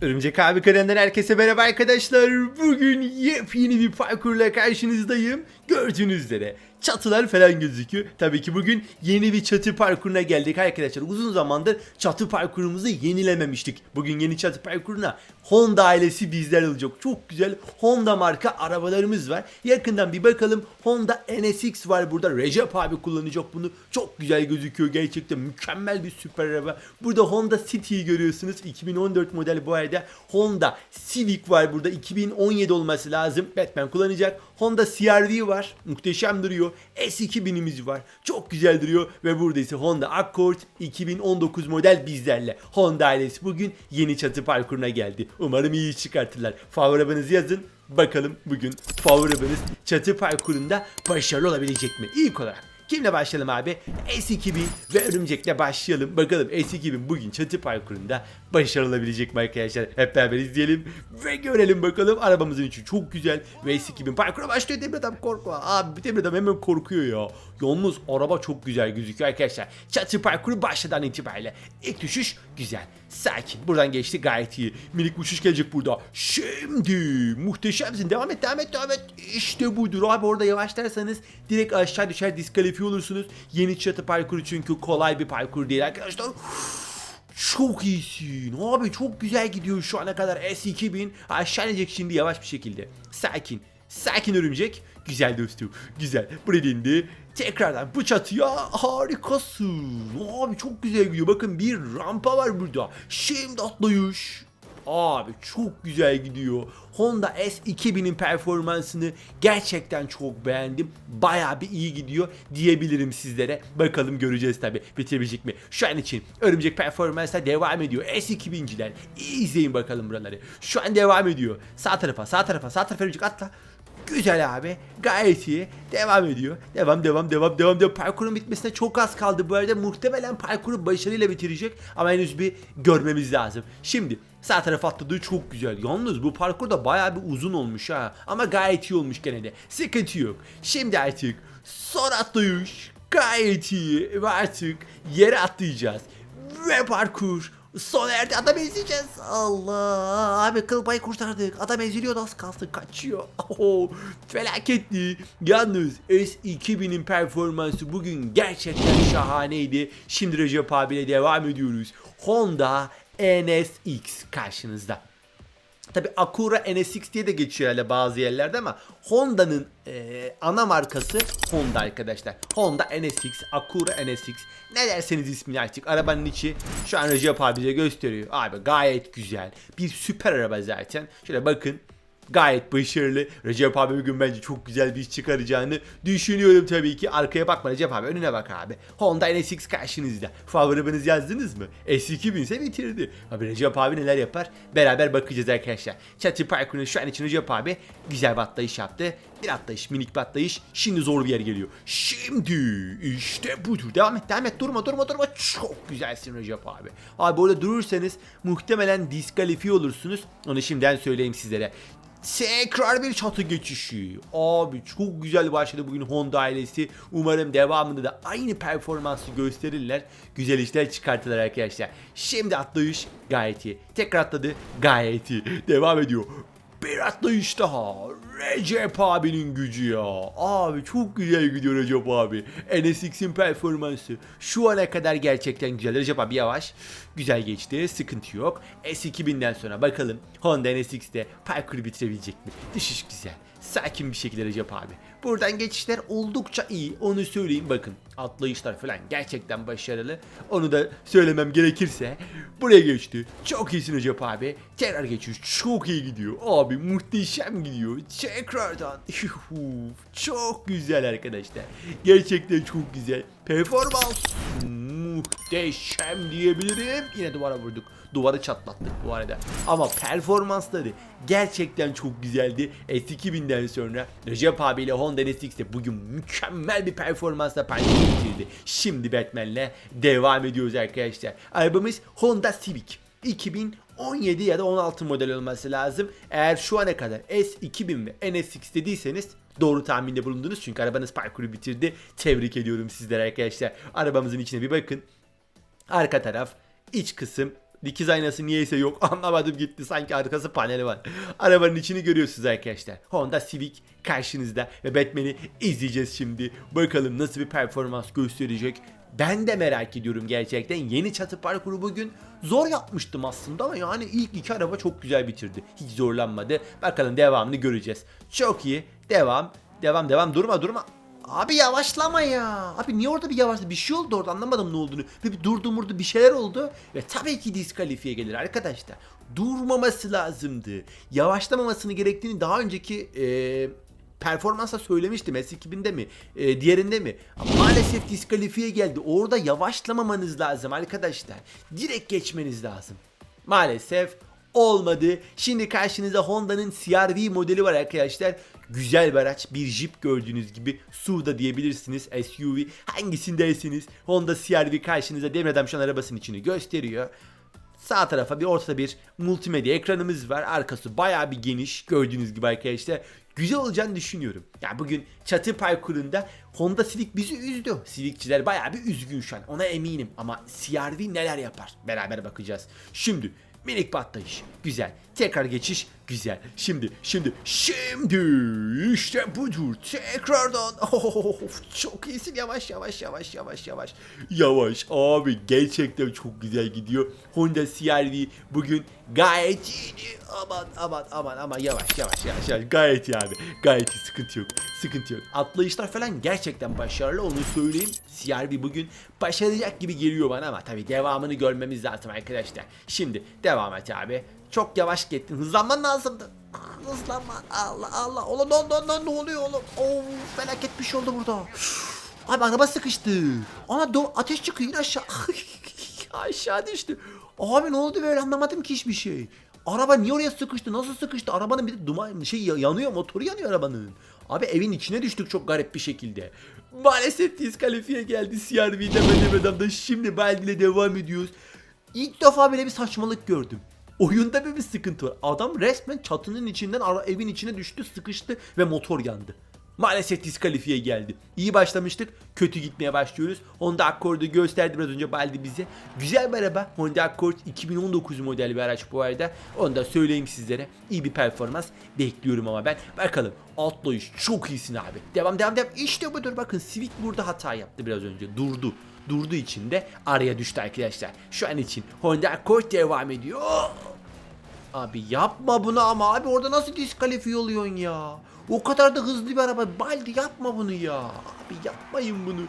Örümcek abi kanalından herkese merhaba arkadaşlar. Bugün yepyeni bir parkurla karşınızdayım. Gördüğünüz üzere çatılar falan gözüküyor. Tabii ki bugün yeni bir çatı parkuruna geldik arkadaşlar. Uzun zamandır çatı parkurumuzu yenilememiştik. Bugün yeni çatı parkuruna Honda ailesi bizler olacak. Çok güzel Honda marka arabalarımız var. Yakından bir bakalım. Honda NSX var burada. Recep abi kullanacak bunu. Çok güzel gözüküyor. Gerçekten mükemmel bir süper araba. Burada Honda City'yi görüyorsunuz. 2014 model bu arada. Honda Civic var burada. 2017 olması lazım. Batman kullanacak. Honda CR-V var. Muhteşem duruyor. S2000'imiz var. Çok güzel duruyor. Ve burada ise Honda Accord 2019 model bizlerle. Honda ailesi bugün yeni çatı parkuruna geldi. Umarım iyi çıkartırlar. Favori yazın. Bakalım bugün favori çatı parkurunda başarılı olabilecek mi? İlk olarak Kimle başlayalım abi? S2000 ve Örümcek'le başlayalım. Bakalım S2000 bugün çatı parkurunda başarılı olabilecek mi arkadaşlar? Hep beraber izleyelim ve görelim bakalım. Arabamızın içi çok güzel ve S2000 parkura başlıyor. Demir adam korkma. Abi Demir adam hemen korkuyor ya. Yalnız araba çok güzel gözüküyor arkadaşlar. Çatı parkuru başladan itibariyle. İlk düşüş güzel. Sakin. Buradan geçti gayet iyi. Minik uçuş gelecek burada. Şimdi muhteşemsin. Devam et devam et devam et. İşte budur abi orada yavaşlarsanız direkt aşağı düşer diskalifiye olursunuz. Yeni çatı parkuru çünkü kolay bir parkur değil arkadaşlar. Çok iyisin. Abi çok güzel gidiyor şu ana kadar S2000. Aşağı inecek şimdi yavaş bir şekilde. Sakin. Sakin örümcek. Güzel dostum. Güzel. Buraya indi. Tekrardan bu çatıya harikasın. Abi çok güzel gidiyor. Bakın bir rampa var burada. Şimdi atlayış. Abi çok güzel gidiyor. Honda S2000'in performansını gerçekten çok beğendim. Baya bir iyi gidiyor diyebilirim sizlere. Bakalım göreceğiz tabi bitirebilecek mi? Şu an için örümcek performansa devam ediyor. S2000'ciler iyi izleyin bakalım buraları. Şu an devam ediyor. Sağ tarafa sağ tarafa sağ tarafa örümcek atla. Güzel abi. Gayet iyi. Devam ediyor. Devam devam devam devam devam. Parkurun bitmesine çok az kaldı bu arada. Muhtemelen parkuru başarıyla bitirecek. Ama henüz bir görmemiz lazım. Şimdi sağ tarafa atladığı çok güzel. Yalnız bu parkur da bayağı bir uzun olmuş ha. Ama gayet iyi olmuş gene de. Sıkıntı yok. Şimdi artık son atlayış. Gayet iyi. Ve artık yere atlayacağız. Ve parkur Son erdi adam ezeceğiz. Allah abi kıl payı kurtardık. Adam eziliyor az kalsın kaçıyor. Oh, felaketli. Yalnız S2000'in performansı bugün gerçekten şahaneydi. Şimdi Recep abiyle devam ediyoruz. Honda NSX karşınızda. Tabi Acura NSX diye de geçiyor herhalde bazı yerlerde ama Honda'nın e, ana markası Honda arkadaşlar. Honda NSX, Acura NSX. Ne derseniz ismini artık. Arabanın içi şu an Recep abi bize gösteriyor. Abi gayet güzel. Bir süper araba zaten. Şöyle bakın. Gayet başarılı. Recep abi bugün bence çok güzel bir iş çıkaracağını düşünüyorum tabii ki. Arkaya bakma Recep abi önüne bak abi. Honda NSX karşınızda. Favori arabanızı yazdınız mı? S2000 ise bitirdi. Abi Recep abi neler yapar? Beraber bakacağız arkadaşlar. Çatı parkuruna şu an için Recep abi güzel bir yaptı. Bir atlayış minik bir. Şimdi zor bir yer geliyor. Şimdi işte budur. Devam et devam et durma durma durma. Çok güzelsin Recep abi. Abi orada durursanız muhtemelen diskalifiye olursunuz. Onu şimdiden söyleyeyim sizlere. Tekrar bir çatı geçişi. Abi çok güzel başladı bugün Honda ailesi. Umarım devamında da aynı performansı gösterirler. Güzel işler çıkartırlar arkadaşlar. Şimdi atlayış gayet iyi. Tekrar atladı gayet iyi. Devam ediyor. Bir atlayış daha. Recep abinin gücü ya. Abi çok güzel gidiyor Recep abi. NSX'in performansı şu ana kadar gerçekten güzel. Recep abi yavaş. Güzel geçti. Sıkıntı yok. S2000'den sonra bakalım Honda NSX'te parkuru bitirebilecek mi? Düşüş güzel. Sakin bir şekilde Recep abi. Buradan geçişler oldukça iyi. Onu söyleyeyim bakın. Atlayışlar falan gerçekten başarılı. Onu da söylemem gerekirse. Buraya geçti. Çok iyisin Recep abi. Tekrar geçiş. Çok iyi gidiyor. Abi muhteşem gidiyor. Tekrardan. çok güzel arkadaşlar. Gerçekten çok güzel. Performans muhteşem diyebilirim. Yine duvara vurduk. Duvarı çatlattık bu arada. Ama performansları gerçekten çok güzeldi. S2000'den sonra Recep abiyle Honda NSX'te bugün mükemmel bir performansla parkur bitirdi. Şimdi Batman'le devam ediyoruz arkadaşlar. Arabamız Honda Civic. 17 ya da 16 model olması lazım. Eğer şu ana kadar S2000 ve NSX dediyseniz doğru tahminde bulundunuz. Çünkü arabanız parkuru bitirdi. Tebrik ediyorum sizlere arkadaşlar. Arabamızın içine bir bakın. Arka taraf, iç kısım, dikiz aynası niyeyse yok anlamadım gitti sanki arkası paneli var. Arabanın içini görüyorsunuz arkadaşlar. Honda Civic karşınızda ve Batman'i izleyeceğiz şimdi. Bakalım nasıl bir performans gösterecek. Ben de merak ediyorum gerçekten. Yeni çatı parkuru bugün zor yapmıştım aslında ama yani ilk iki araba çok güzel bitirdi. Hiç zorlanmadı. Bakalım devamını göreceğiz. Çok iyi. Devam. Devam devam durma durma. Abi yavaşlama ya. Abi niye orada bir yavaşladı? Bir şey oldu orada anlamadım ne olduğunu. Ve bir durdu murdu bir şeyler oldu. Ve tabii ki diskalifiye gelir arkadaşlar. Durmaması lazımdı. Yavaşlamamasını gerektiğini daha önceki eee performansa söylemiştim S2000'de mi? E, diğerinde mi? Maalesef diskalifiye geldi. Orada yavaşlamamanız lazım arkadaşlar. Direkt geçmeniz lazım. Maalesef olmadı. Şimdi karşınızda Honda'nın CR-V modeli var arkadaşlar. Güzel bir araç bir Jeep gördüğünüz gibi. SUV diyebilirsiniz SUV hangisindeyseniz Honda CR-V karşınıza demirden şu an arabasının içini gösteriyor. Sağ tarafa bir ortada bir multimedya ekranımız var. Arkası bayağı bir geniş. Gördüğünüz gibi arkadaşlar. Güzel olacağını düşünüyorum. Ya bugün çatı parkurunda Honda Civic bizi üzdü. Civic'çiler bayağı bir üzgün şu an. Ona eminim. Ama CR-V neler yapar? Beraber bakacağız. Şimdi minik patlayış. Güzel. Tekrar geçiş. Güzel. Şimdi, şimdi, şimdi işte budur. Tekrardan. Of, çok iyisin. Yavaş, yavaş, yavaş, yavaş, yavaş. Yavaş abi. Gerçekten çok güzel gidiyor. Honda CR-V bugün gayet iyiydi. Aman, aman, aman, aman. Yavaş, yavaş, yavaş, yavaş. Gayet iyi abi. Gayet iyi. Sıkıntı yok. Sıkıntı yok. Atlayışlar falan gerçekten başarılı. Onu söyleyeyim. CR-V bugün başaracak gibi geliyor bana ama tabii devamını görmemiz lazım arkadaşlar. Şimdi devam et abi. Çok yavaş gittin. Hızlanman lazımdı. Hızlanman. Allah Allah. Oğlum ne, ne, ne oluyor oğlum? Oo, felaket bir şey oldu burada. Abi araba sıkıştı. Ana do ateş çıkıyor yine aşağı. aşağı düştü. Abi ne oldu böyle anlamadım ki hiçbir şey. Araba niye oraya sıkıştı? Nasıl sıkıştı? Arabanın bir de duman şey ya- yanıyor, motoru yanıyor arabanın. Abi evin içine düştük çok garip bir şekilde. Maalesef diskalifiye geldi CRV'de Benim da şimdi Baldi'yle devam ediyoruz. İlk defa böyle bir saçmalık gördüm. Oyunda böyle bir sıkıntı var. Adam resmen çatının içinden ara evin içine düştü, sıkıştı ve motor yandı. Maalesef diskalifiye geldi. İyi başlamıştık, kötü gitmeye başlıyoruz. Honda Accord'u gösterdi biraz önce Baldi bize. Güzel bir araba. Honda Accord 2019 model bir araç bu arada. Onu da söyleyeyim sizlere. İyi bir performans bekliyorum ama ben. Bakalım atlayış çok iyisin abi. Devam devam devam. İşte budur bakın Civic burada hata yaptı biraz önce. Durdu. Durduğu için de araya düştü arkadaşlar. Şu an için Honda Accord devam ediyor. Abi yapma bunu ama abi orada nasıl diskalifiye oluyorsun ya? O kadar da hızlı bir araba. Baldi yapma bunu ya. Abi yapmayın bunu.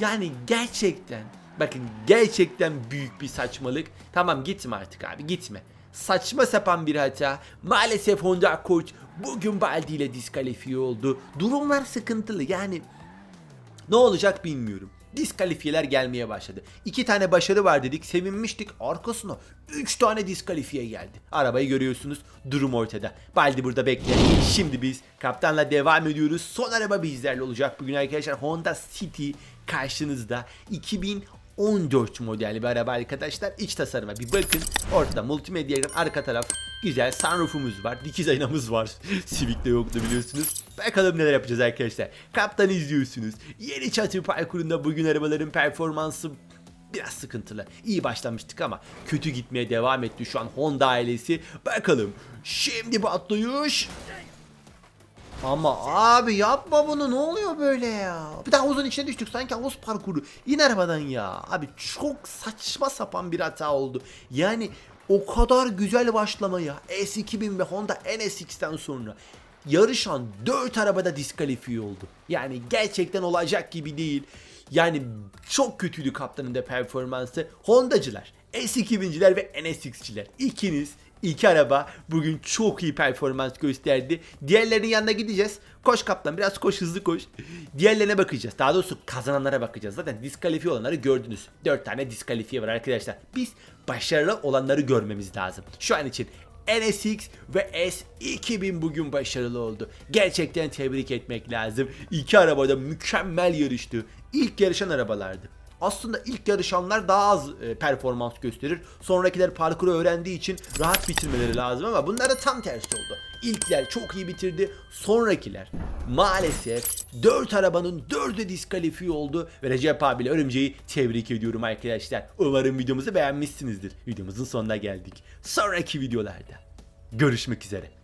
Yani gerçekten bakın gerçekten büyük bir saçmalık. Tamam gitme artık abi gitme. Saçma sapan bir hata. Maalesef Honda Accord bugün Baldi ile diskalifiye oldu. Durumlar sıkıntılı yani ne olacak bilmiyorum. Diskalifiyeler gelmeye başladı. İki tane başarı var dedik, sevinmiştik. Arkasına üç tane diskalifiye geldi. Arabayı görüyorsunuz, durum ortada. Baldi burada bekle. Şimdi biz kaptanla devam ediyoruz. Son araba bizlerle olacak bugün arkadaşlar. Honda City karşınızda. 2014 model bir araba arkadaşlar. İç tasarıma bir bakın. Ortada multimedya arka taraf güzel sunroofumuz var. Dikiz aynamız var. Civic'te yoktu biliyorsunuz. Bakalım neler yapacağız arkadaşlar. Kaptan izliyorsunuz. Yeni çatı parkurunda bugün arabaların performansı biraz sıkıntılı. İyi başlamıştık ama kötü gitmeye devam etti şu an Honda ailesi. Bakalım. Şimdi bu atlayış. Ama abi yapma bunu ne oluyor böyle ya? Bir daha havuzun içine düştük sanki havuz parkuru. İn arabadan ya. Abi çok saçma sapan bir hata oldu. Yani o kadar güzel başlama ya. S2000 ve Honda NSX'ten sonra yarışan 4 arabada diskalifiye oldu. Yani gerçekten olacak gibi değil. Yani çok kötüydü kaptanın da performansı. Hondacılar, S2000'ciler ve NSX'ciler. İkiniz İki araba bugün çok iyi performans gösterdi. Diğerlerinin yanına gideceğiz. Koş kaptan biraz koş hızlı koş. Diğerlerine bakacağız. Daha doğrusu kazananlara bakacağız. Zaten diskalifiye olanları gördünüz. 4 tane diskalifiye var arkadaşlar. Biz başarılı olanları görmemiz lazım. Şu an için NSX ve S2000 bugün başarılı oldu. Gerçekten tebrik etmek lazım. İki arabada mükemmel yarıştı. İlk yarışan arabalardı. Aslında ilk yarışanlar daha az e, performans gösterir. Sonrakiler parkuru öğrendiği için rahat bitirmeleri lazım ama bunlar tam tersi oldu. İlkler çok iyi bitirdi. Sonrakiler maalesef 4 arabanın 4'ü diskalifiye oldu. Ve Recep abiyle Örümceği tebrik ediyorum arkadaşlar. Umarım videomuzu beğenmişsinizdir. Videomuzun sonuna geldik. Sonraki videolarda görüşmek üzere.